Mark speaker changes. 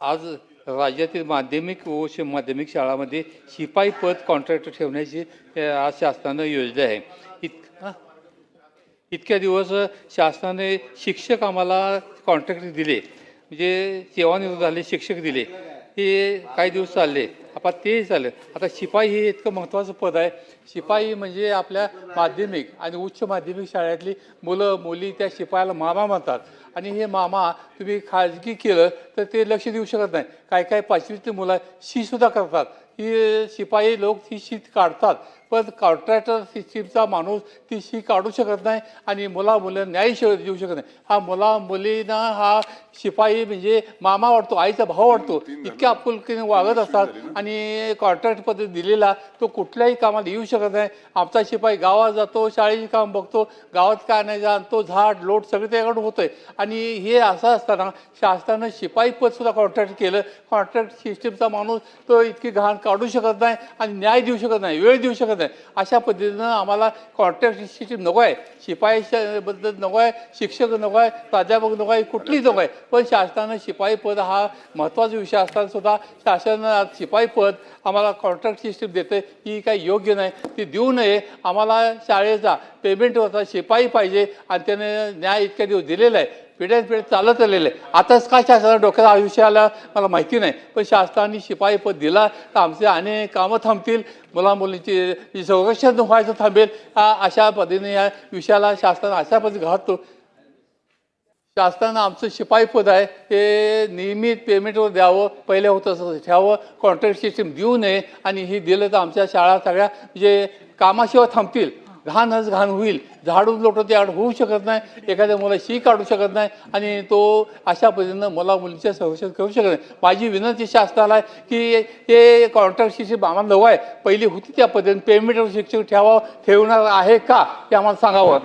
Speaker 1: आज राज्यातील माध्यमिक व उच्च माध्यमिक शाळामध्ये शिपाई पद कॉन्ट्रॅक्ट ठेवण्याची आज शासनानं योजना आहे. इत इतक्या दिवस शासनाने शिक्षक आम्हाला कॉन्ट्रॅक्ट दिले. म्हणजे सेवानिवृत्त झाले शिक्षक दिले. हे काही दिवस चालले. आता तेही झालं. आता शिपाई हे इतकं महत्त्वाचं पद आहे. शिपाई म्हणजे आपल्या माध्यमिक आणि उच्च माध्यमिक शाळेतली मुलं मुली त्या शिपायाला मामा म्हणतात. आणि हे मामा तुम्ही खाजगी केलं तर ते लक्ष देऊ शकत नाही. काय काय पाचवीतली मुलं शीसुद्धा करतात. ही शिपाई लोक ती शीत काढतात. पण कॉन्ट्रॅक्टर सिस्टीमचा माणूस ती शी काढू शकत नाही आणि मुला मुलं न्याय श देऊ शकत नाही. हा मुला मुलींना हा शिपाई म्हणजे मामा वाटतो आईचा भाव वाटतो इतक्या आपुलकीने वागत असतात आणि कॉन्ट्रॅक्ट पद्धत दिलेला तो कुठल्याही कामाला येऊ शकत नाही. आमचा शिपाई गावात जातो शाळेची काम बघतो गावात काय नाही जाणतो झाड लोट सगळं त्याकडून होतंय. आणि हे असं असताना शासनानं शिपाई पद सुद्धा कॉन्ट्रॅक्ट केलं. कॉन्ट्रॅक्ट सिस्टीमचा माणूस तो इतकी घाण काढू शकत नाही आणि न्याय देऊ शकत नाही वेळ देऊ शकत नाही. अशा पद्धतीनं आम्हाला कॉन्ट्रॅक्ट सिस्टीम नको आहे शिपाई बद्दल नको आहे शिक्षक नको आहे प्राध्यापक नको आहे कुठलीच नको आहे पण शासनानं शिपाई पद हा महत्त्वाचा विषय असताना सुद्धा शासन शिपाई पद आम्हाला कॉन्ट्रॅक्ट सिस्टीम देते ही काही योग्य नाही. ती देऊ नये. आम्हाला शाळेचा पेमेंट होता शिपाई पाहिजे आणि त्याने न्याय इतक्या दिवस दिलेला आहे. पिढ्यान पिढ्या चालत आलेलं आहे आताच काय शासनाला डोक्यात आयुष्य मला माहिती नाही. पण शासनाने शिपाई पद दिला तर आमचे अनेक कामं थांबतील. मुला मुलींची संरक्षण व्हायचं थांबेल हा अशा पद्धतीने या विषयाला शासनानं अशा पद्धती घालतो शासनानं आमचं शिपाई पद आहे ते नियमित पेमेंटवर द्यावं पहिले होतं तसं ठेवावं कॉन्ट्रॅक्ट सिस्टीम देऊ नये. आणि ही दिलं तर आमच्या शाळा सगळ्या म्हणजे कामाशिवाय थांबतील घाणच घाण होईल. झाडून लोटं ते आड होऊ शकत नाही. एखाद्या मुला शी काढू शकत नाही. आणि तो अशा पद्धतीनं मुला मुलीच्या संरक्षण करू शकत नाही. माझी विनंती शासनाला आहे की हे कॉन्ट्रॅक्ट आम्हाला नवं आहे. पहिली होती त्या पद्धतीने पेमेंटवर शिक्षक ठेवावं ठेवणार आहे का हे आम्हाला सांगावं.